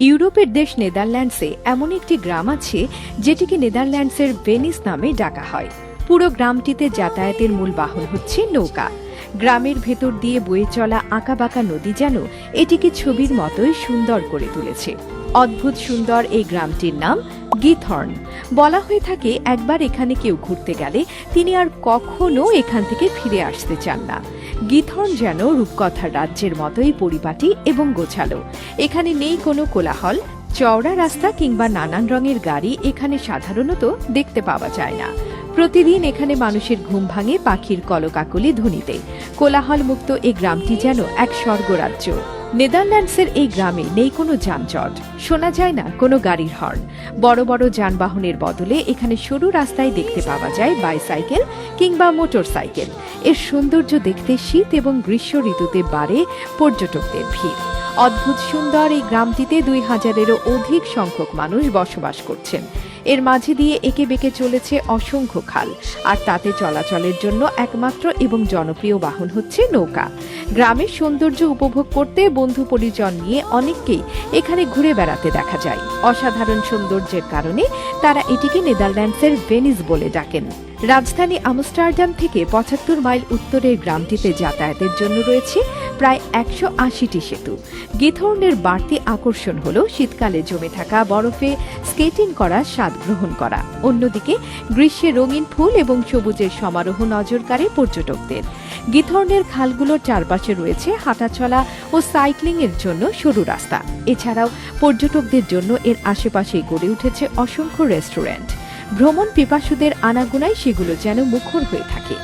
ইউরোপের দেশ নেদারল্যান্ডসে এমন একটি গ্রাম আছে, যেটিকে নেদারল্যান্ডসের ভেনিস নামে ডাকা হয়। পুরো গ্রামটিতে যাতায়াতের মূল বাহন হচ্ছে নৌকা। গ্রামের ভেতর দিয়ে বয়ে চলা আঁকাবাঁকা নদী যেন এটিকে ছবির মতোই সুন্দর করে তুলেছে। অদ্ভুত সুন্দর এই গ্রামটির নাম গিথর্ন। বলা হয়ে থাকে, একবার এখানে কেউ ঘুরতে গেলে তিনি আর কখনো এখান থেকে ফিরে আসতে চান না। গিথর্ন যেন রূপকথার রাজ্যের মতোই পরিপাটি এবং গোছালো। এখানে নেই কোনো কোলাহল, চওড়া রাস্তা কিংবা নানান রঙের গাড়ি এখানে সাধারণত দেখতে পাওয়া যায় না। প্রতিদিন এখানে মানুষের ঘুম ভাঙে পাখির কলকাকলি ধ্বনিতে। কোলাহল মুক্ত এই গ্রামটি যেন এক স্বর্গরাজ্য। নেদারল্যান্ডসের এই গ্রামে নেই কোনো যানজট। শোনা যায় না কোনো গাড়ির হর্ন। বড় বড় যানবাহনের বদলে এখানে সরু রাস্তায় দেখতে পাওয়া যায় বাইসাইকেল কিংবা মোটর সাইকেল এর সৌন্দর্য দেখতে শীত এবং গ্রীষ্ম ঋতুতে বাড়ে পর্যটকদের ভিড়। অদ্ভুত সুন্দর এই গ্রামটিতে দুই হাজারেরও অধিক সংখ্যক মানুষ বসবাস করছেন। এর মাঝে দিয়ে একে বেঁকে চলেছে অসংখ্য খাল। আর তাতে চলাচলের জন্য একমাত্র এবং জনপ্রিয় বাহন হচ্ছে নৌকা। গ্রামের সৌন্দর্য উপভোগ করতে বন্ধু পরিজন নিয়ে অনেককেই এখানে ঘুরে বেড়াতে দেখা যায়। অসাধারণ সৌন্দর্যের কারণে তারা এটিকে নেদারল্যান্ডসের ভেনিস বলে ডাকেন। রাজধানী আমস্টারডাম থেকে পঁচাত্তর মাইল উত্তরের গ্রামটিতে যাতায়াতের জন্য রয়েছে প্রায় একশো আশিটি সেতু। গিথর্নের বাড়তি আকর্ষণ হল শীতকালে জমে থাকা বরফে স্কেটিং করার স্বাদ গ্রহণ করা। অন্যদিকে গ্রীষ্মে রঙিন ফুল এবং সবুজের সমারোহ নজর কাড়ে পর্যটকদের। গিথর্নের খালগুলোর চারপাশে রয়েছে হাঁটাচলা ও সাইক্লিং এর জন্য সরু রাস্তা। এছাড়াও পর্যটকদের জন্য এর আশেপাশেই গড়ে উঠেছে অসংখ্য রেস্টুরেন্ট। ভ্রমণ পিপাসুদের আনাগোনায় সেগুলো যেন মুখর হয়ে থাকে।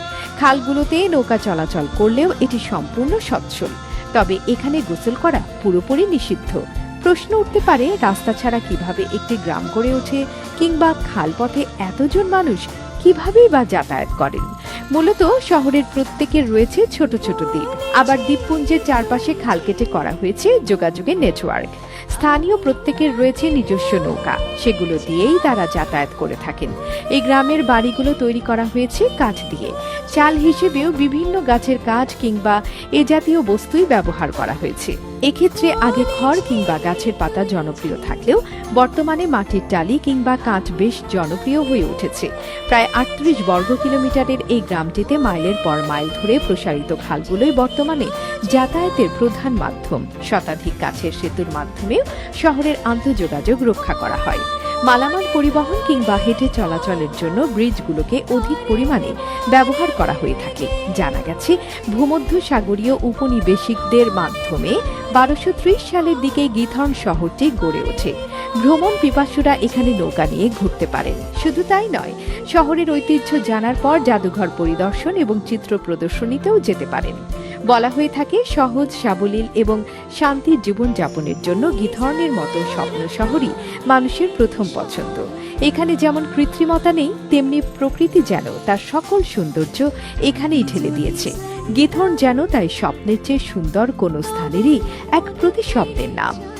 খালগুলোতে নৌকা চলাচল করলেও এটি সম্পূর্ণ সচ্ছল। তবে এখানে গোসল করা পুরোপুরি নিষিদ্ধ। প্রশ্ন উঠতে পারে, রাস্তা ছাড়া কীভাবে একটি গ্রাম গড়ে ওঠে কিংবা খালপথে এতজন মানুষ কিভাবেই বা যাতায়াত করেন? মূলত শহরের প্রত্যেকের রয়েছে ছোট ছোট দ্বীপ। আবার দ্বীপপুঞ্জের চারপাশে খাল কেটে করা হয়েছে যোগাযোগের নেটওয়ার্ক। স্থানীয় প্রত্যেকের রয়েছে নিজস্ব নৌকা। সেগুলো দিয়েই তারা যাতায়াত করে থাকেন। এই গ্রামের বাড়িগুলো তৈরি করা হয়েছে কাঠ দিয়ে। চাল হিসেবেও বিভিন্ন গাছের কাঠ কিংবা এ জাতীয় বস্তুই ব্যবহার করা হয়েছে। এক্ষেত্রে আগে খড় কিংবা গাছের পাতা জনপ্রিয় থাকলেও বর্তমানে মাটির টালি কিংবা কাঠ বেশ জনপ্রিয় হয়ে উঠেছে। প্রায় আটত্রিশ বর্গ কিলোমিটারের এই গ্রামটিতে মাইলের পর মাইল ধরে প্রসারিত খালগুলোই বর্তমানে যাতায়াতের প্রধান মাধ্যম। শতাধিক কাছের সেতুর মাধ্যমেও শহরের আন্তঃযোগাযোগ রক্ষা করা হয়। মালামাল পরিবহন কিংবা হেঁটে চলাচলের জন্য ব্রিজগুলোকে অধিক পরিমাণে ব্যবহার করা হয়ে থাকে। জানা গেছে ভূমধ্য সাগরীয় উপনিবেশিকদের মাধ্যমে বারোশো সালের দিকে গিথর্ন শহরটি গড়ে ওঠে। ভ্রমণ পিপাসুরা এখানে নৌকা নিয়ে ঘুরতে পারেন। শুধু তাই নয়, শহরের ঐতিহ্য জানার পর জাদুঘর পরিদর্শন এবং চিত্র প্রদর্শনীতেও যেতে পারেন। বলা হয়ে থাকে, সহজ, সাবলীল এবং শান্তির জীবনযাপনের জন্য গিথর্নের মতো স্বপ্ন শহরই মানুষের প্রথম পছন্দ। এখানে যেমন কৃত্রিমতা নেই, তেমনি প্রকৃতি যেন তার সকল সৌন্দর্য এখানেই ঢেলে দিয়েছে। গিথর্ন যেন তাই স্বপ্নের চেয়ে সুন্দর কোনো স্থানেরই এক প্রতিশব্দের নাম।